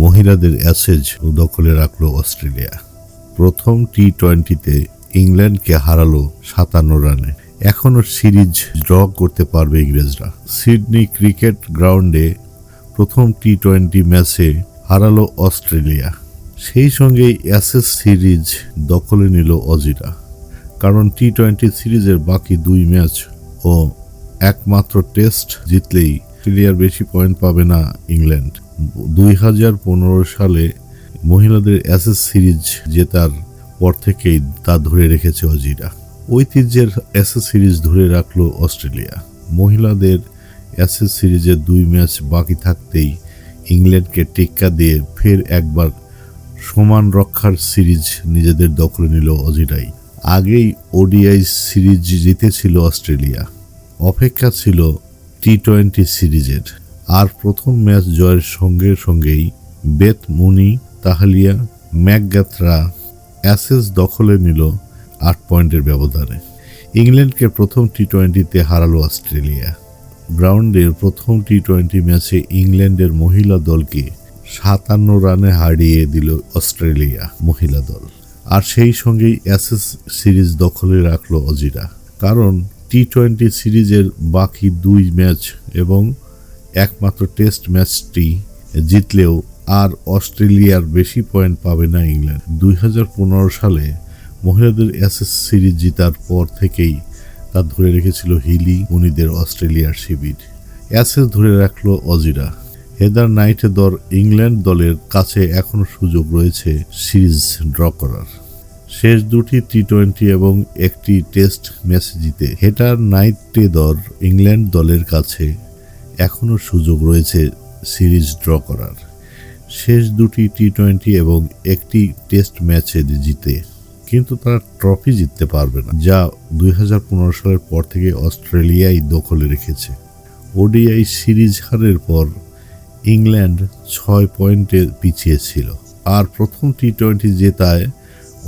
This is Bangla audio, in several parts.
মহিলাদের অ্যাসেজ দখলে রাখল অস্ট্রেলিয়া। প্রথম টি টোয়েন্টিতে ইংল্যান্ডকে হারালো সাতান্ন রানে। এখনও সিরিজ ড্র করতে পারবে ইংরেজরা। সিডনি ক্রিকেট গ্রাউন্ডে প্রথম টি টোয়েন্টি ম্যাচে হারালো অস্ট্রেলিয়া। সেই সঙ্গেই অ্যাসেস সিরিজ দখলে নিল অজিরা। কারণ টি টোয়েন্টি সিরিজের বাকি দুই ম্যাচ ও একমাত্র টেস্ট জিতলেই অস্ট্রেলিয়ার বেশি পয়েন্ট পাবে না ইংল্যান্ড। দুই হাজার পনেরো সালে মহিলাদের অ্যাসেস সিরিজ জেতার পর থেকেই তা ধরে রেখেছে অজিরা। ঐতিহ্যের অ্যাসেস সিরিজ ধরে রাখল অস্ট্রেলিয়া। মহিলাদের অ্যাসেস সিরিজের দুই ম্যাচ বাকি থাকতেই ইংল্যান্ডকে টেক্কা দিয়ে ফের একবার সমান রক্ষার সিরিজ নিজেদের দখলে নিল অজিরাই। আগেই ওডিআই সিরিজ জিতেছিল অস্ট্রেলিয়া। অপেক্ষা ছিল টি টোয়েন্টি সিরিজের। আর প্রথম ম্যাচ জয়ের সঙ্গে সঙ্গেই বেত মুনি, তাহলিয়া, ম্যাকগাথরা, অ্যাসেস দখলে নিল আট পয়েন্টের ব্যবধানে। ইংল্যান্ডকে প্রথম টি টোয়েন্টিতে হারালো অস্ট্রেলিয়া। গ্রাউন্ডের প্রথম টি টোয়েন্টি ম্যাচে ইংল্যান্ডের মহিলা দলকে সাতান্ন রানে হারিয়ে দিল অস্ট্রেলিয়া মহিলা দল। আর সেই সঙ্গেই অ্যাসেস সিরিজ দখলে রাখল অজিরা। কারণ টি টোয়েন্টি সিরিজের বাকি দুই ম্যাচ এবং একমাত্র টেস্ট ম্যাচটি জিতলেও আর অস্ট্রেলিয়ার বেশি পয়েন্ট পাবে না ইংল্যান্ড। দুই হাজার পনেরো সালে মহিলাদের অ্যাসেস সিরিজ জিতার পর থেকেই তা ধরে রেখেছিল হিলি উনিদের অস্ট্রেলিয়ার শিবির। অ্যাসেস ধরে রাখল অজিরা। হেদার নাইটে দর ইংল্যান্ড দলের কাছে এখনও সুযোগ রয়েছে সিরিজ ড্র করার। শেষ দুটি টি টোয়েন্টি এবং একটি টেস্ট ম্যাচ জিতে হেটার নাইটে দর ইংল্যান্ড দলের কাছে এখনও সুযোগ রয়েছে সিরিজ ড্র করার। শেষ দুটি টি টোয়েন্টি এবং একটি টেস্ট ম্যাচে জিতে, কিন্তু তারা ট্রফি জিততে পারবে না, যা দুই হাজার পনেরো সালের পর থেকে অস্ট্রেলিয়াই দখলে রেখেছে। ওডিআই সিরিজ হারের পর ইংল্যান্ড ছয় পয়েন্টে পিছিয়ে ছিল আর প্রথম টি টোয়েন্টি জেতায়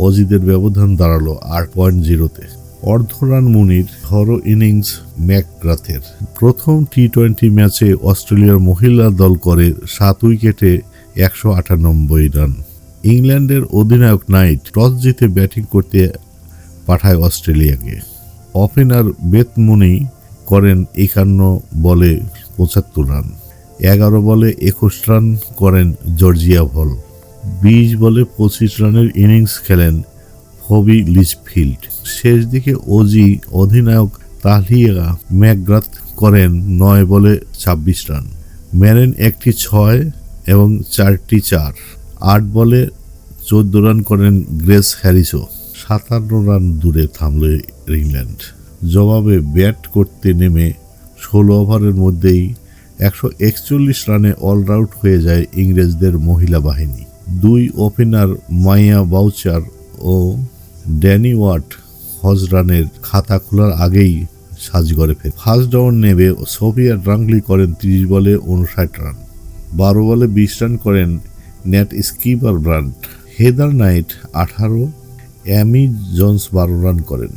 অজিদের ব্যবধান দাঁড়াল আট পয়েন্ট জিরোতে। অর্ধরান মুনির ধরো ইনিংস ম্যাকগ্রাথের। প্রথম টি টোয়েন্টি ম্যাচে অস্ট্রেলিয়ার মহিলা দল করে সাত উইকেটে একশো আটানব্বই রান। ইংল্যান্ডের অধিনায়ক নাইট টস জিতে ব্যাটিং করতে পাঠায় অস্ট্রেলিয়াকে। ওপেনার বেতমুনি করেন একান্ন বলে পঁচাত্তর রান। এগারো বলে একুশ রান করেন জর্জিয়া ভল। বিশ বলে পঁচিশ রানের ইনিংস খেলেন হবি লিচফিল্ড। শেষ দিকে ওজি অধিনায়ক তাহলিয়া ম্যাকগ্রাথ করেন নয় বলে ছাব্বিশ রান। মেরেন একটি ছয় এবং চারটি চার। আট বলে চোদ্দ রান করেন গ্রেস হ্যারিসও। সাতান্ন রান দূরে থামল ইংল্যান্ড। জবাবে ব্যাট করতে নেমে ষোলো ওভারের মধ্যেই একশো একচল্লিশ রানে অলআউট হয়ে যায় ইংরেজদের মহিলা বাহিনী। দুই ওপেনার মাইয়া বাউচার ও ড্যানি ওয়াট হজরানের খাতা খোলার আগেই সাজগড়ে ফের। ফার্স্ট ডাউন নেবে সোভিয়া ড্রাঙ্গলি করেন তিরিশ বলে উনষাট রান। বারো বলে বিশ রান করেন Nat skipper Brunt. Heather Knight আঠারো, অ্যামি জোন্স বারো রান করেন।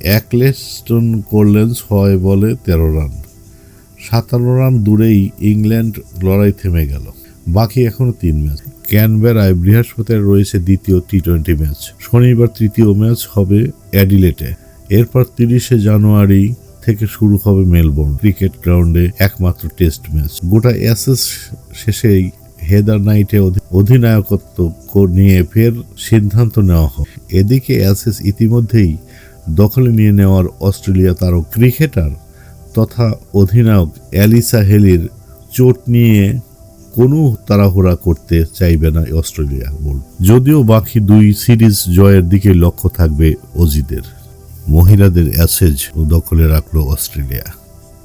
অ্যাকলেস্টন করলেন ছয় বলে তেরো রান। সাতান্ন রান দূরেই ইংল্যান্ড লড়াই থেমে গেল। বাকি এখনও তিন ম্যাচ। ক্যানবেরায় বৃহস্পতিবার রয়েছে দ্বিতীয় টি টোয়েন্টি ম্যাচ। শনিবার তৃতীয় ম্যাচ হবে অ্যাডিলেটে। এরপর তিরিশে জানুয়ারি থেকে শুরু হবে মেলবোর্ন। ক্রিকেট গ্রাউন্ডে একমাত্র টেস্ট ম্যাচ। গোটা অ্যাসেস শেষেই হেদার নাইটে অধিনায়কত্ব নিয়ে ফের সিদ্ধান্ত নেওয়া হয় এদিকে অ্যাসেস ইতিমধ্যেই দখলে নিয়ে নেওয়ার অস্ট্রেলিয়া তারও ক্রিকেটার তথা অধিনায়ক অ্যালিসা হেলির চোট নিয়ে কোনো তাড়াহুড়া করতে চাইবে না অস্ট্রেলিয়া বোর্ড যদিও বাকি দুই সিরিজ জয়ের দিকে লক্ষ্য থাকবে অজিদের। মহিলাদের অ্যাসেজ দখলে রাখল অস্ট্রেলিয়া।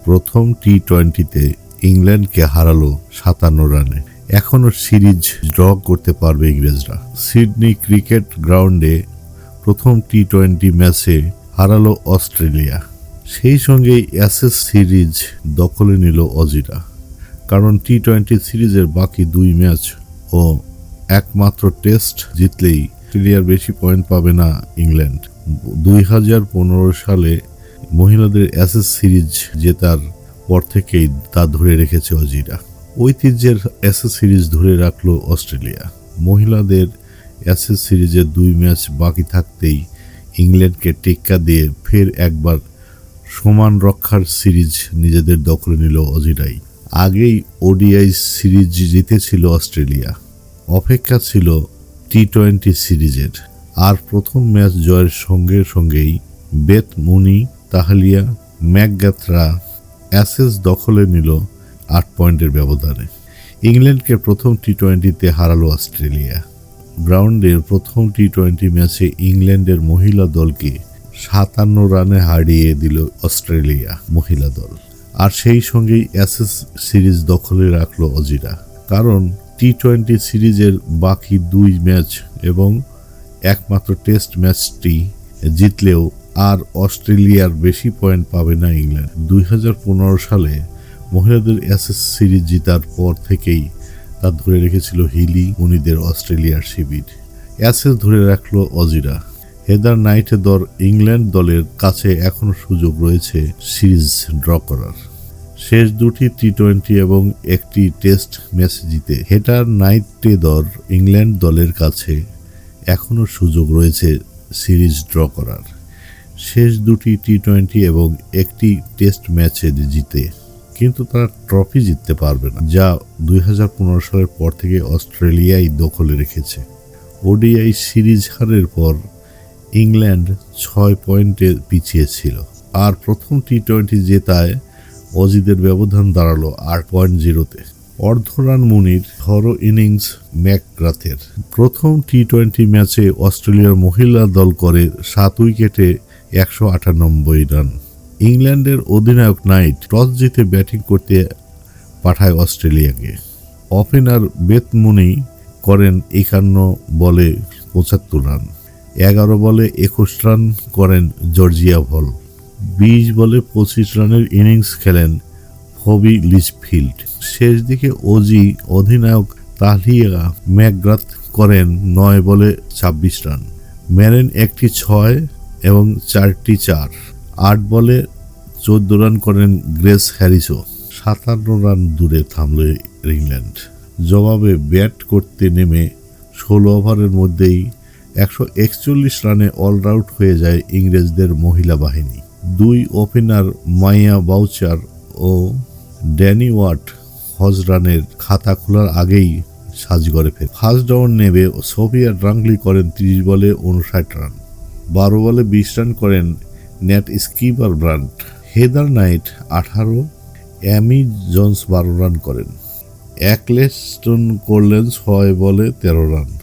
প্রথম টি টোয়েন্টিতে ইংল্যান্ডকে হারালো সাতান্ন রানে। এখনও সিরিজ ড্র করতে পারবে ইংরেজরা। সিডনি ক্রিকেট গ্রাউন্ডে প্রথম টি টোয়েন্টি ম্যাচে হারালো অস্ট্রেলিয়া। সেই সঙ্গেই অ্যাসেস সিরিজ দখলে নিল অজিরা। কারণ টি টোয়েন্টি সিরিজের বাকি দুই ম্যাচ ও একমাত্র টেস্ট জিতলেই অস্ট্রেলিয়ার বেশি পয়েন্ট পাবে না ইংল্যান্ড। দুই হাজার পনেরো সালে মহিলাদের অ্যাসেস সিরিজ জেতার পর থেকেই তা ধরে রেখেছে অজিরা। ঐতিহ্যের অ্যাসেস সিরিজ ধরে রাখল অস্ট্রেলিয়া। মহিলাদের অ্যাসেস সিরিজের দুই ম্যাচ বাকি থাকতেই ইংল্যান্ডকে টেক্কা দিয়ে ফের একবার সমান রক্ষার সিরিজ নিজেদের দখলে নিল অজিরাই। আগেই ওডিআই সিরিজ জিতেছিল অস্ট্রেলিয়া। অপেক্ষা ছিল টি টোয়েন্টি সিরিজের। আর প্রথম ম্যাচ জয়ের সঙ্গে সঙ্গেই বেত মুনি, তাহালিয়া, ম্যাকগাথরা, অ্যাসেস দখলে নিল আট পয়েন্টের ব্যবধানে। ইংল্যান্ডকে প্রথম টি টোয়েন্টিতে হারালো অস্ট্রেলিয়া। গ্রাউন্ডের প্রথম টি টোয়েন্টি ম্যাচে ইংল্যান্ডের মহিলা দলকে সাতান্ন রানে হারিয়ে দিল অস্ট্রেলিয়া মহিলা দল। আর সেই সঙ্গেই অ্যাসেস সিরিজ দখলে রাখল অজিরা। কারণ টি টোয়েন্টি সিরিজের বাকি দুই ম্যাচ এবং একমাত্র টেস্ট ম্যাচটি জিতলেও আর অস্ট্রেলিয়ার বেশি পয়েন্ট পাবে না ইংল্যান্ড। দুই হাজার পনেরো সালে মহিলাদের অ্যাসেস সিরিজ জিতার পর থেকেই তা ধরে রেখেছিল হিলি, উনিদের অস্ট্রেলিয়ার শিবির। অ্যাসেস ধরে রাখল অজিরা। হেদার নাইটে দর ইংল্যান্ড দলের কাছে এখনও সুযোগ রয়েছে সিরিজ ড্র করার। শেষ দুটি টি টোয়েন্টি এবং একটি টেস্ট ম্যাচ জিতে হেটার নাইটে দর ইংল্যান্ড দলের কাছে এখনও সুযোগ রয়েছে সিরিজ ড্র করার। শেষ দুটি টি টোয়েন্টি এবং একটি টেস্ট ম্যাচে জিতে কিন্তু তারা ট্রফি জিততে পারবে না, যা দুই হাজার পনেরো সালের পর থেকে অস্ট্রেলিয়াই দখলে রেখেছে। ওডিআই সিরিজ হারের পর ইংল্যান্ড ছয় পয়েন্টে পিছিয়ে ছিল আর প্রথম টি টোয়েন্টি জেতায় অজিদের ব্যবধান দাঁড়াল আট পয়েন্ট জিরোতে। অর্ধরান মুনির ধরো ইনিংস ম্যাকগ্রাথের। প্রথম টি টোয়েন্টি ম্যাচে অস্ট্রেলিয়ার মহিলা দল করে সাত উইকেটে একশো আটানব্বই রান। ইংল্যান্ডের অধিনায়ক নাইট টস জিতে ব্যাটিং করতে পাঠায় অস্ট্রেলিয়াকে। ওপেনার বেতমুনি করেন একান্ন বলে পঁচাত্তর রান। এগারো বলে একুশ রান করেন জর্জিয়া ভল, বিশ বলে পঁচিশ রানের ইনিংস খেলেন হবি লিচফিল্ড। শেষ দিকে ওজি অধিনায়ক তাহলিয়া ম্যাকগ্রাথ করেন নয় বলে ছাব্বিশ রান, মেরেন একটি ছয় এবং চারটি চার, আট বলে চোদ্দ রান করেন গ্রেস হ্যারিসও সাতান্ন রান দূরে থামল ইংল্যান্ড। জবাবে ব্যাট করতে নেমে ষোলো ওভারের মধ্যেই একশো একচল্লিশ রানে অলআউট হয়ে যায় ইংরেজদের মহিলা বাহিনী। দুই ওপেনার মাইয়া বাউচার ও ড্যানি ওয়াট হজরানের খাতা খোলার আগেই সাজগড়ে ফের। ফার্স্ট ডাউন নেবে সোভিয়া ড্রাঙ্গলি করেন তিরিশ বলে উনষাট রান। বারো বলে বিশ রান করেন Nat skipper Brunt. Heather Knight আঠারো, অ্যামি জোন্স বারো রান করেন। অ্যাকলেস্টন করলেন ছয় বলে তেরো রান।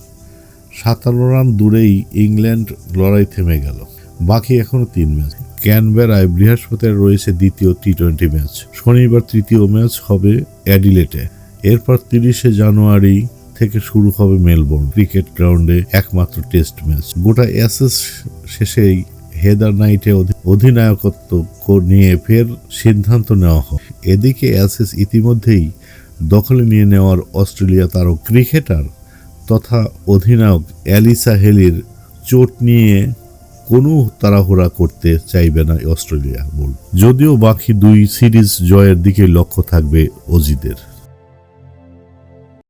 সাতান্ন রান দূরেই ইংল্যান্ড লড়াই থেমে গেল। বাকি এখনও তিন ম্যাচ। ক্যানবেরায় বৃহস্পতিবার রয়েছে দ্বিতীয় টি টোয়েন্টি ম্যাচ। শনিবার তৃতীয় ম্যাচ হবে অ্যাডিলেটে। এরপর তিরিশে জানুয়ারি থেকে শুরু হবে মেলবোর্ন। ক্রিকেট গ্রাউন্ডে একমাত্র টেস্ট ম্যাচ। গোটা অ্যাসেস শেষেই হেদার নাইটে অধিনায়কত্ব নিয়ে ফের সিদ্ধান্ত নেওয়া হয় এদিকে অ্যাসেস ইতিমধ্যেই দখলে নিয়ে নেওয়ার অস্ট্রেলিয়া তারও ক্রিকেটার তথা অধিনায়ক অ্যালিসা হেলির চোট নিয়ে কোনো তাড়াহুড়া করতে চাইবে না অস্ট্রেলিয়া বল যদিও বাকি দুই সিরিজ জয়ের দিকে লক্ষ্য থাকবে অজিদের